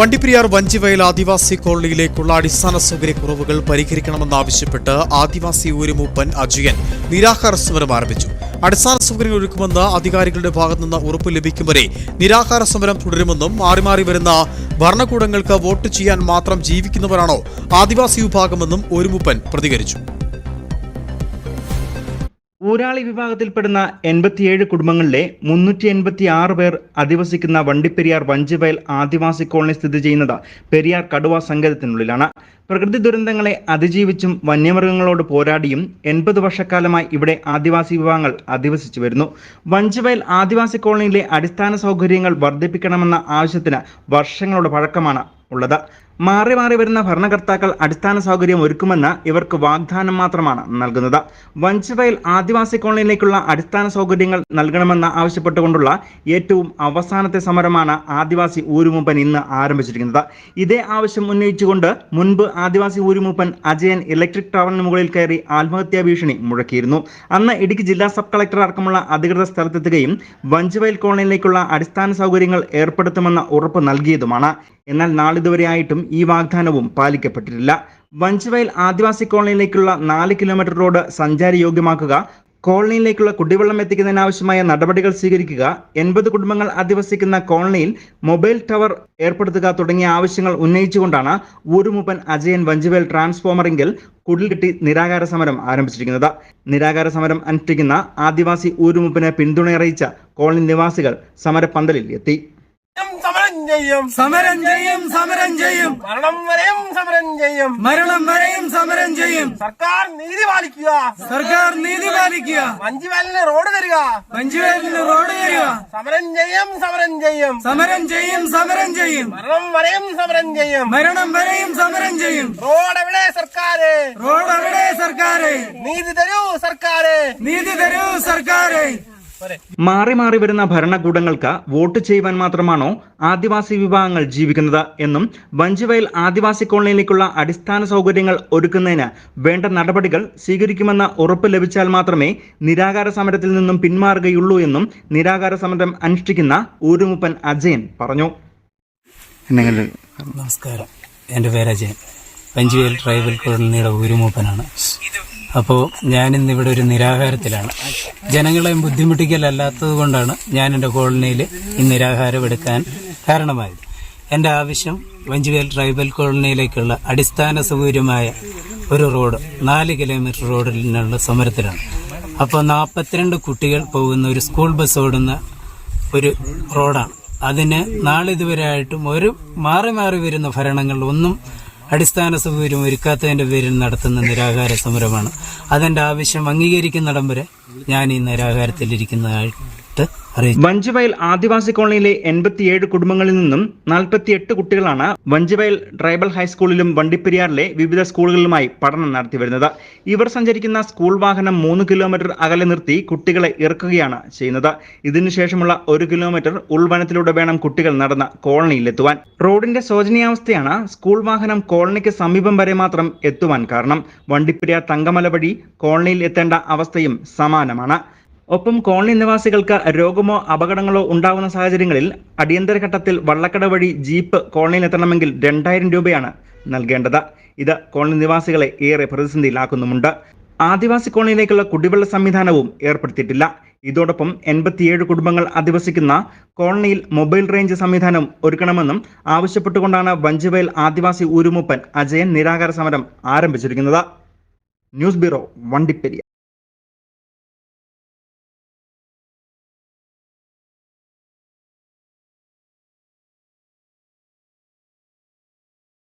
വണ്ടിപ്പെരിയാർ വഞ്ചിവയൽ ആദിവാസി കോളനിയിലേക്കുള്ള അടിസ്ഥാന സൗകര്യക്കുറവുകൾ പരിഹരിക്കണമെന്നാവശ്യപ്പെട്ട് ആദിവാസി ഊരുമൂപ്പൻ അജയൻ നിരാഹാര സമരം ആരംഭിച്ചു. അടിസ്ഥാന സൗകര്യങ്ങൾ ഒരുക്കുമെന്ന് അധികാരികളുടെ ഭാഗത്തുനിന്ന് ഉറപ്പ് ലഭിക്കും വരെ നിരാഹാര സമരം തുടരുമെന്നും മാറി മാറി വരുന്ന ഭരണകൂടങ്ങൾക്ക് വോട്ട് ചെയ്യാൻ മാത്രം ജീവിക്കുന്നവരാണോ ആദിവാസി വിഭാഗമെന്നും ഒരുമുപ്പൻ പ്രതികരിച്ചു. ഊരാളി വിഭാഗത്തിൽപ്പെടുന്ന എൺപത്തിയേഴ് കുടുംബങ്ങളിലെ മുന്നൂറ്റി എൺപത്തി ആറ് പേർ അധിവസിക്കുന്ന വണ്ടിപ്പെരിയാർ വഞ്ചിവയൽ ആദിവാസി കോളനി സ്ഥിതി ചെയ്യുന്നത് പെരിയാർ കടുവ സങ്കേതത്തിനുള്ളിലാണ്. പ്രകൃതി ദുരന്തങ്ങളെ അതിജീവിച്ചും വന്യമൃഗങ്ങളോട് പോരാടിയും എൺപത് വർഷക്കാലമായി ഇവിടെ ആദിവാസി വിഭാഗങ്ങൾ അധിവസിച്ചു വരുന്നു. വഞ്ചിവയൽ ആദിവാസി കോളനിയിലെ അടിസ്ഥാന സൗകര്യങ്ങൾ വർദ്ധിപ്പിക്കണമെന്ന ആവശ്യത്തിന് വർഷങ്ങളുടെ പഴക്കമാണ് ഉള്ളത്. മാറി മാറി വരുന്ന ഭരണകർത്താക്കൾ അടിസ്ഥാന സൗകര്യം ഒരുക്കുമെന്ന് ഇവർക്ക് വാഗ്ദാനം മാത്രമാണ് നൽകുന്നത്. വഞ്ചിറയിൽ ആദിവാസി കോളനിയിലേക്കുള്ള അടിസ്ഥാന സൗകര്യങ്ങൾ നൽകണമെന്ന് ആവശ്യപ്പെട്ടുകൊണ്ടുള്ള ഏറ്റവും അവസാനത്തെ സമരമാണ് ആദിവാസി ഊരുമൂപ്പൻ ഇന്ന് ആരംഭിച്ചിരിക്കുന്നത്. ഇതേ ആവശ്യം ഉന്നയിച്ചുകൊണ്ട് മുൻപ് ആദിവാസി ഊരുമൂപ്പൻ അജയൻ ഇലക്ട്രിക് ടവറിന് മുകളിൽ കയറി ആത്മഹത്യാ ഭീഷണി മുഴക്കിയിരുന്നു. അന്ന് ഇടുക്കി ജില്ലാ സബ് കളക്ടർ അടക്കമുള്ള അധികൃതർ സ്ഥലത്തെത്തുകയും വഞ്ചിവയൽ കോളനിയിലേക്കുള്ള അടിസ്ഥാന സൗകര്യങ്ങൾ ഏർപ്പെടുത്തുമെന്ന ഉറപ്പ് നൽകിയതുമാണ്. എന്നാൽ നാളിതുവരെയായിട്ടും ഈ വാഗ്ദാനവും പാലിക്കപ്പെട്ടിട്ടില്ല. വഞ്ചിവയൽ ആദിവാസി കോളനിയിലേക്കുള്ള നാല് കിലോമീറ്റർ റോഡ് സഞ്ചാരയോഗ്യമാക്കുക കോളനിയിലേക്കുള്ള കുടിവെള്ളം എത്തിക്കുന്നതിനാവശ്യമായ നടപടികൾ സ്വീകരിക്കുക എൺപത് കുടുംബങ്ങൾ അധിവസിക്കുന്ന കോളനിയിൽ മൊബൈൽ ടവർ ഏർപ്പെടുത്തുക തുടങ്ങിയ ആവശ്യങ്ങൾ ഉന്നയിച്ചുകൊണ്ടാണ് ഊരുമൂപ്പൻ അജയൻ വഞ്ചിവേൽ ട്രാൻസ്ഫോമറിങ്കിൽ കുടിൽ കിട്ടി നിരാകാര സമരം ആരംഭിച്ചിരിക്കുന്നത്. നിരാകാര സമരം അനുഷ്ഠിക്കുന്ന ആദിവാസി ഊരുമൂപ്പന് പിന്തുണയറിയിച്ച കോളനി നിവാസികൾ സമരപ്പന്തലിൽ എത്തി. സമരം ചെയ്യും സമരം ചെയ്യും സമരം ചെയ്യും മരണം വരെയും സമരം ചെയ്യും മരണം വരെയും സമരം ചെയ്യും സർക്കാർ നീതി പാലിക്കുക. സർക്കാർ നീതി പാലിക്കുക. മഞ്ചുവലിന് റോഡ് തരിക. പഞ്ചുവേലിന് റോഡ് തരിക. സമരം ചെയ്യും സമരം ചെയ്യും സമരം ചെയ്യും സമരം ചെയ്യും മരണം വരെയും സമരം ചെയ്യും മരണം വരെയും സമരം ചെയ്യും റോഡ് എവിടെ സർക്കാര്. റോഡ് എവിടെ സർക്കാർ നീതി തരൂ സർക്കാര്. നീതി തരൂ സർക്കാരെ. മാറി മാറി വരുന്ന ഭരണകൂടങ്ങൾക്ക് വോട്ട് ചെയ്യുവാൻ മാത്രമാണോ ആദിവാസി വിഭാഗങ്ങൾ ജീവിക്കുന്നത് എന്നും വഞ്ചിവയൽ ആദിവാസി കോളനിയിലേക്കുള്ള അടിസ്ഥാന സൗകര്യങ്ങൾ ഒരുക്കുന്നതിന് വേണ്ട നടപടികൾ സ്വീകരിക്കുമെന്ന ഉറപ്പ് ലഭിച്ചാൽ മാത്രമേ നിരാകാര സമരത്തിൽ നിന്നും പിന്മാറുകയുള്ളൂ എന്നും നിരാകാര സമരം അനുഷ്ഠിക്കുന്ന ഊരുമുപ്പൻ അജയൻ പറഞ്ഞു. നമസ്കാരം. എന്റെ പേര് അജയൻ. പഞ്ചുവേൽ ട്രൈബൽ കോളനിയുടെ ഊരുമൂപ്പനാണ്. അപ്പോൾ ഞാനിന്ന് ഇവിടെ ഒരു നിരാഹാരത്തിലാണ്. ജനങ്ങളെ ബുദ്ധിമുട്ടിക്കലല്ലാത്തത് കൊണ്ടാണ് ഞാൻ എന്റെ കോളനിയിൽ ഈ നിരാഹാരം എടുക്കാൻ കാരണമായത്. എന്റെ ആവശ്യം വഞ്ചുവേൽ ട്രൈബൽ കോളനിയിലേക്കുള്ള അടിസ്ഥാന സൗകര്യമായ ഒരു റോഡ് നാല് കിലോമീറ്റർ റോഡിൽ നിന്നുള്ള സമരത്തിലാണ്. അപ്പോൾ നാൽപ്പത്തിരണ്ട് കുട്ടികൾ പോകുന്ന ഒരു സ്കൂൾ ബസ് ഓടുന്ന ഒരു റോഡാണ്. അതിന് നാളിതുവരെ ആയിട്ടും ഒരു മാറി മാറി വരുന്ന ഭരണങ്ങൾ ഒന്നും അടിസ്ഥാന സൗകര്യം ഒരുക്കാത്തതിന്റെ പേരിൽ നടത്തുന്ന നിരാഹാര സമരമാണ്. അതെന്റെ ആവശ്യം അംഗീകരിക്കുന്നിടം വരെ ഞാൻ ഈ നിരാഹാരത്തിലിരിക്കുന്നതായിട്ട് അറിയിച്ചു വഞ്ചിവയൽ ആദിവാസി കോളനിയിലെ എൺപത്തിയേഴ് കുടുംബങ്ങളിൽ നിന്നും നാൽപ്പത്തിയെട്ട് കുട്ടികളാണ് വഞ്ചിവയൽ ട്രൈബൽ ഹൈസ്കൂളിലും വണ്ടിപ്പെരിയാറിലെ വിവിധ സ്കൂളുകളിലുമായി പഠനം നടത്തി വരുന്നത്. ഇവർ സഞ്ചരിക്കുന്ന സ്കൂൾ വാഹനം മൂന്ന് കിലോമീറ്റർ അകലെ നിർത്തി കുട്ടികളെ ഇറക്കുകയാണ് ചെയ്യുന്നത്. ഇതിനുശേഷമുള്ള ഒരു കിലോമീറ്റർ ഉൾവനത്തിലൂടെ വേണം കുട്ടികൾ നടന്ന കോളനിയിലെത്തുവാൻ. റോഡിന്റെ ശോചനീയാവസ്ഥയാണ് സ്കൂൾ വാഹനം കോളനിക്ക് സമീപം വരെ മാത്രം എത്തുവാൻ കാരണം. വണ്ടിപ്പെരിയാർ തങ്കമല വഴി കോളനിയിൽ എത്തേണ്ട അവസ്ഥയും സമാനമാണ്. ഒപ്പം കോളനി നിവാസികൾക്ക് രോഗമോ അപകടങ്ങളോ ഉണ്ടാകുന്ന സാഹചര്യങ്ങളിൽ അടിയന്തര ഘട്ടത്തിൽ വള്ളക്കട വഴി ജീപ്പ് കോളനിയിൽ എത്തണമെങ്കിൽ രണ്ടായിരം രൂപയാണ് നൽകേണ്ടത്. ഇത് കോളനി നിവാസികളെ ഏറെ പ്രതിസന്ധിയിലാക്കുന്നുമുണ്ട്. ആദിവാസി കോളനിയിലേക്കുള്ള കുടിവെള്ള സംവിധാനവും ഏർപ്പെടുത്തിയിട്ടില്ല. ഇതോടൊപ്പം എൺപത്തിയേഴ് കുടുംബങ്ങൾ അധിവസിക്കുന്ന കോളനിയിൽ മൊബൈൽ റേഞ്ച് സംവിധാനം ഒരുക്കണമെന്നും ആവശ്യപ്പെട്ടുകൊണ്ടാണ് വഞ്ചിവയൽ ആദിവാസി ഊരുമൂപ്പൻ അജയൻ നിരാകാര സമരം ആരംഭിച്ചിരിക്കുന്നത്. News bureau Vandiperiyar.